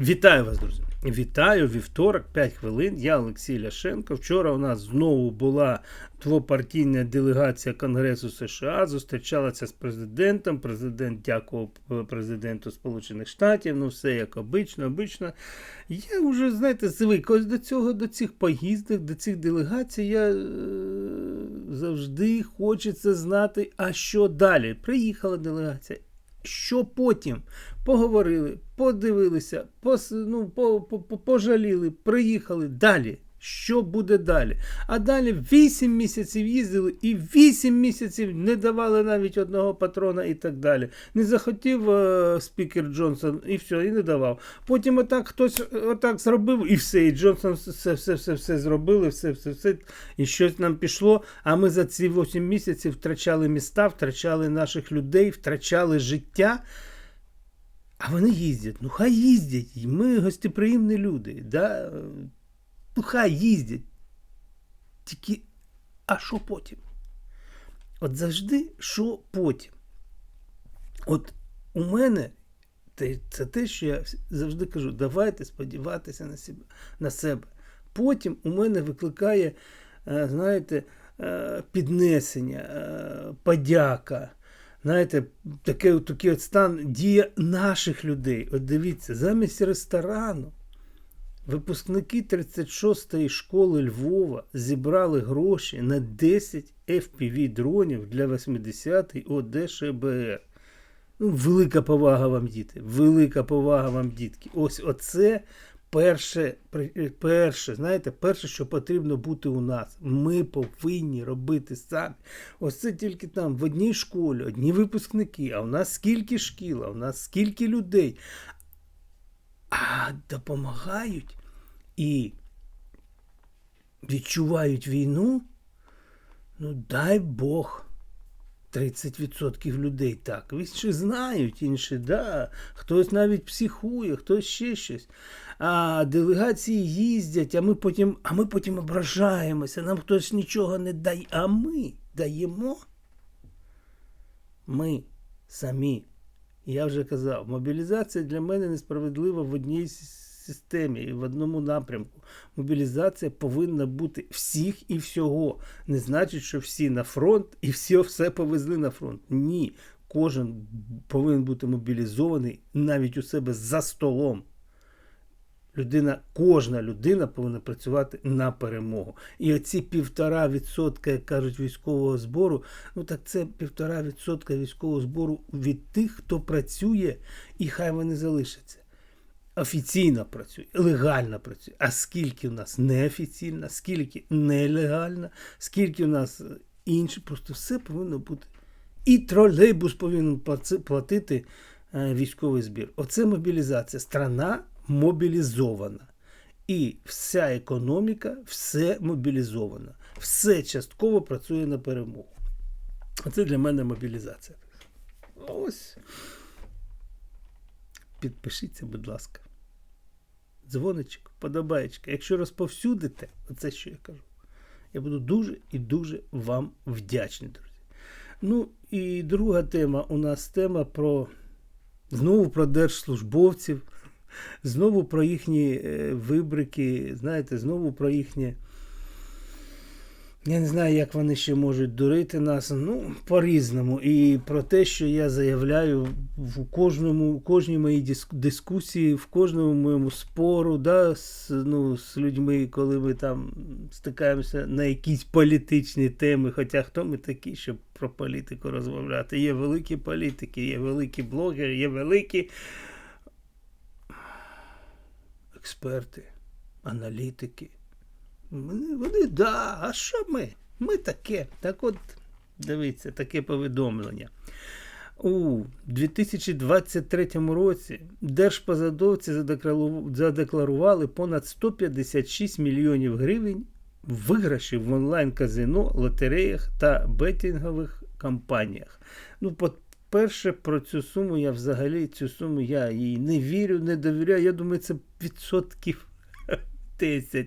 Вітаю вас, друзі! Вітаю вівторок, 5 хвилин. Я Олексій Ляшенко. Вчора у нас знову була двопартійна делегація Конгресу США. Зустрічалася з президентом. Президент дякував президенту Сполучених Штатів. Ну, все як обично, обично. Я вже, знаєте, звик ось до цього, до цих поїздок, до цих делегацій. Я е, завжди хочеться знати, а що далі. Приїхала делегація. Що потім поговорили, подивилися, пос, ну, по, по, по, пожаліли, приїхали далі. Що буде далі? А далі 8 місяців їздили і 8 місяців не давали навіть одного патрона і так далі. Не захотів е, спікер Джонсон і все, і не давав. Потім отак хтось отак зробив і все. І Джонсон все все все все зробили, все, все, все, і щось нам пішло. А ми за ці 8 місяців втрачали міста, втрачали наших людей, втрачали життя. А вони їздять. Ну, хай їздять. Ми гостеприємні люди. Да? Ну, хай їздять. Тільки, а що потім? От завжди, що потім? От у мене це те, що я завжди кажу, давайте сподіватися на себе. на себе. Потім у мене викликає, е, знаєте, е, піднесення, е, подяка. Знаєте, такий, такий от стан дія наших людей. От дивіться, замість ресторану. Випускники 36-ї школи Львова зібрали гроші на 10 FPV дронів для 80-ї ОДШБР. Ну, Велика повага вам, діти. Велика повага вам, дітки. Ось оце перше, перше, знаєте, перше, що потрібно бути у нас. Ми повинні робити самі. Ось це тільки там в одній школі, одні випускники. А у нас скільки шкіл, а у нас скільки людей. А допомагають і відчувають війну, ну дай Бог. 30% людей так. Інші знають, інші, да. Хтось навіть психує, хтось ще щось. А делегації їздять, а ми потім а ми потім ображаємося, нам хтось нічого не дає. А ми даємо. Ми самі. Я вже казав, мобілізація для мене несправедлива в одній системі і в одному напрямку. Мобілізація повинна бути всіх і всього. Не значить, що всі на фронт і всі все повезли на фронт. Ні. Кожен повинен бути мобілізований навіть у себе за столом. Людина, Кожна людина повинна працювати на перемогу. І оці півтора відсотка, як кажуть, військового збору, ну так це півтора відсотка військового збору від тих, хто працює, і хай вони залишаться офіційно працює, легально працює. А скільки у нас неофіційно, скільки нелегально, скільки у нас інше, просто все повинно бути. І тролейбус повинен платити е, військовий збір. Оце мобілізація. Страна мобілізована. І вся економіка, все мобілізована. Все частково працює на перемогу. Оце для мене мобілізація. Ось. Підпишіться, будь ласка. Дзвоничок, подобаєчка. Якщо розповсюдите, оце що я кажу, я буду дуже і дуже вам вдячний, друзі. Ну і друга тема у нас тема про знову про держслужбовців, знову про їхні е, вибрики, знаєте, знову про їхнє. Я не знаю, як вони ще можуть дурити нас. Ну, по-різному. І про те, що я заявляю в кожному, в кожній моїй дискусії, в кожному моєму спору, да, з, ну, з людьми, коли ми там стикаємося на якісь політичні теми. Хоча хто ми такі, щоб про політику розмовляти? Є великі політики, є великі блогери, є великі експерти, аналітики. Вони, вони, да, а що ми? Ми таке. Так от, дивіться, таке повідомлення. У 2023 році держпозадовці задекларували понад 156 мільйонів гривень виграшів в онлайн-казино, лотереях та бетінгових кампаніях. Ну, по-перше, про цю суму я взагалі цю суму я їй не вірю, не довіряю. Я думаю, це відсотків 10.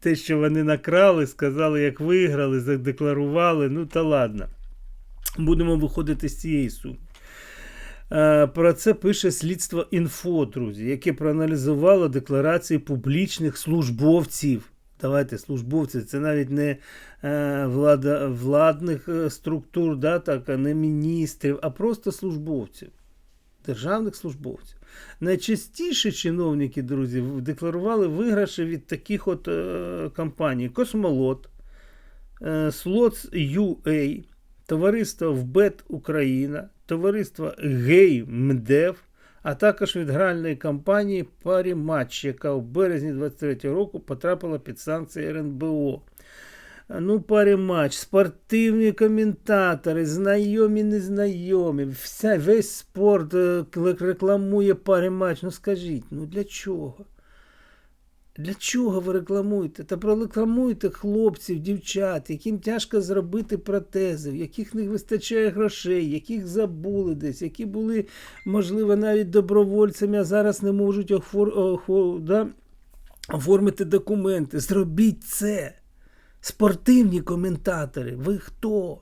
Те, що вони накрали, сказали, як виграли, задекларували. Ну, та ладно. Будемо виходити з цієї суми. Е, Про це пише слідство інфо, друзі, яке проаналізувало декларації публічних службовців. Давайте службовці, це навіть не е, влада, владних е, структур, да, так, не міністрів, а просто службовців, державних службовців. Найчастіше чиновники, друзі, декларували виграші від таких от е, компаній: Космолот, е, Slots UA, товариство Вбет Україна, товариство Гей МДЕВ, а також від гральної компанії Паріматч, яка в березні 23 року потрапила під санкції РНБО. Ну, паріматч, спортивні коментатори, знайомі, незнайомі, вся, весь спорт е, рекламує паріматч. Ну скажіть, ну для чого? Для чого ви рекламуєте? Та прорекламуйте хлопців, дівчат, яким тяжко зробити протези, в яких не вистачає грошей, яких забули десь, які були, можливо, навіть добровольцями, а зараз не можуть оформити документи. Зробіть це. Спортивні коментатори. Ви хто?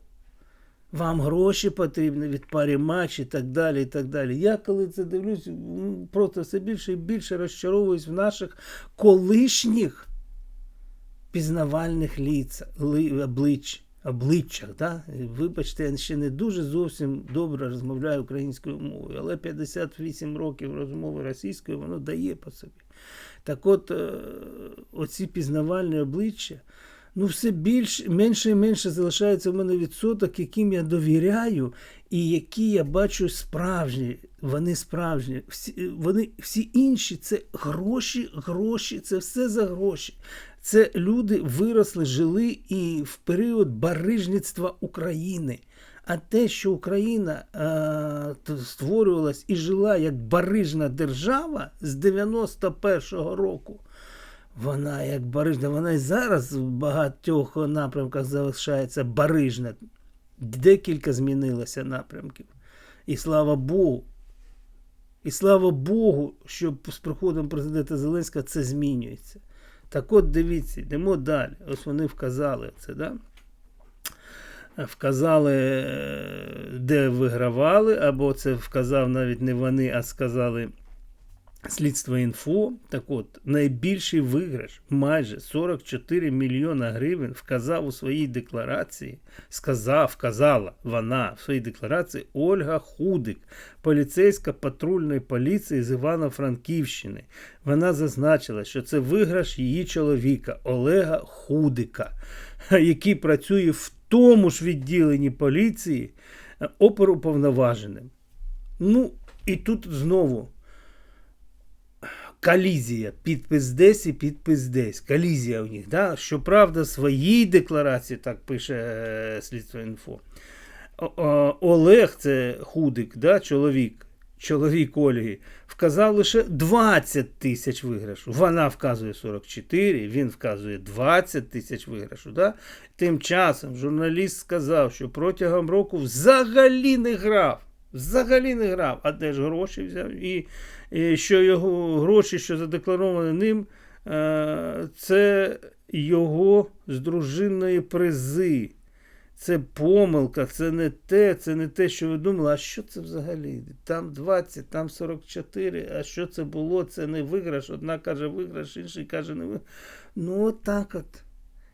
Вам гроші потрібні від парі матч і так далі. і так далі. Я коли це дивлюсь, просто все більше і більше розчаровуюсь в наших колишніх пізнавальних ліц, ли, облич, обличчях. Да? Вибачте, я ще не дуже зовсім добре розмовляю українською мовою, але 58 років розмови російською воно дає по собі. Так от, е, оці пізнавальні обличчя, ну все більш, менше і менше залишається в мене відсоток, яким я довіряю, і які я бачу справжні. Вони справжні. Всі, вони всі інші це гроші, гроші, це все за гроші. Це люди виросли, жили і в період барижництва України. А те, що Україна е, створювалась і жила як барижна держава з 91-го року, вона як барижна, вона і зараз в багатьох напрямках залишається барижна. Декілька змінилося напрямків. І слава Богу. І слава Богу, що з приходом президента Зеленського це змінюється. Так от дивіться, йдемо далі. Ось вони вказали це, да? Вказали, е, де вигравали, або це вказав навіть не вони, а сказали слідство інфо. Так от, найбільший виграш, майже 44 мільйона гривень, вказав у своїй декларації, сказав, вказала вона в своїй декларації Ольга Худик, поліцейська патрульної поліції з Івано-Франківщини. Вона зазначила, що це виграш її чоловіка Олега Худика, який працює в тому ж відділенні поліції е, оперуповноваженим. Ну, і тут знову колізія. Підпис десь і підпис десь. Колізія у них. Да? Щоправда, своїй декларації, так пише е, слідство інфо. Олег, це худик, да? чоловік, чоловік Ольги, вказав лише 20 тисяч виграшу. Вона вказує 44, він вказує 20 тисяч виграшу. Да? Тим часом журналіст сказав, що протягом року взагалі не грав. Взагалі не грав, а де ж гроші взяв? І, і що його гроші, що задекларовані ним, е, це його з дружинної призи. Це помилка, це не те, це не те, що ви думали. А що це взагалі? Там 20, там 44, а що це було? Це не виграш. Одна каже виграш, інший каже не виграш. Ну, от так от.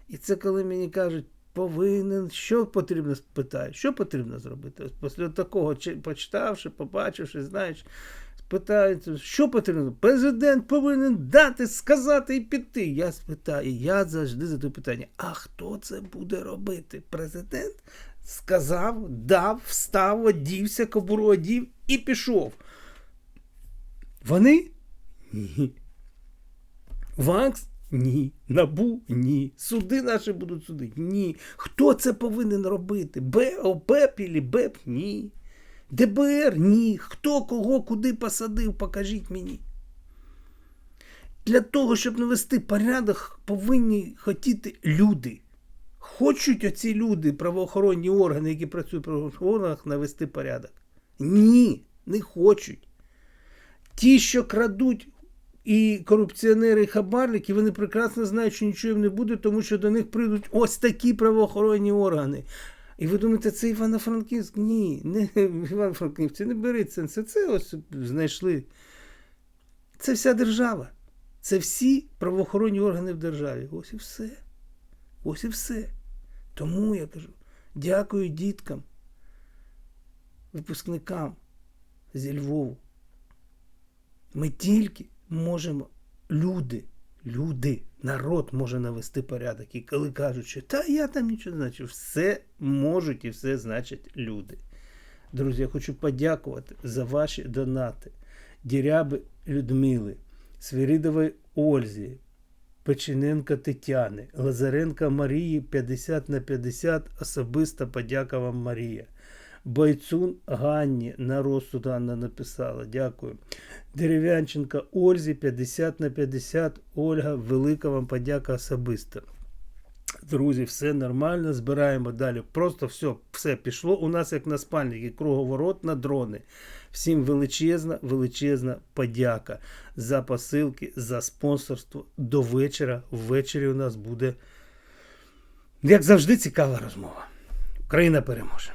І це коли мені кажуть, повинен, що потрібно спитати, що потрібно зробити? Ось після такого, чи- почитавши, побачивши, знаєш, спитають, що потрібно? Президент повинен дати, сказати і піти. Я спитаю, я завжди задаю питання: а хто це буде робити? Президент сказав, дав, встав, одівся, кобуру одів і пішов. Вони? Ні. ВАКС? Ні. Набу? Ні. Суди наші будуть судити? Ні. Хто це повинен робити? БОП і БЕП? Ні. ДБР? Ні. Хто кого куди посадив? Покажіть мені. Для того, щоб навести порядок, повинні хотіти люди. Хочуть оці люди, правоохоронні органи, які працюють в правоохоронних органах, навести порядок? Ні, не хочуть. Ті, що крадуть і корупціонери, і хабарники, вони прекрасно знають, що нічого їм не буде, тому що до них прийдуть ось такі правоохоронні органи. І ви думаєте, це Івано-Франківськ? Ні, не Івано-Франківці, не беріть це. Це, це ось знайшли. Це вся держава. Це всі правоохоронні органи в державі. Ось і все. Ось і все. Тому я кажу, дякую діткам, випускникам зі Львову. Ми тільки можемо, люди, люди, народ може навести порядок. І коли кажуть, що та я там нічого не значу, все можуть і все значать люди. Друзі, я хочу подякувати за ваші донати. Діряби Людмили, Свиридової Ользі, Печененка Тетяни, Лазаренка Марії 50 на 50. Особиста подяка вам, Марія. Бойцун Ганні на розсуд Ганна написала. Дякую. Дерев'янченка Ользі 50 на 50. Ольга, велика вам подяка особиста. Друзі, все нормально, збираємо далі. Просто все, все пішло. У нас як на спальники, круговорот на дрони. Всім величезна, величезна подяка за посилки, за спонсорство. До вечора. Ввечері у нас буде, як завжди, цікава розмова. Україна переможе.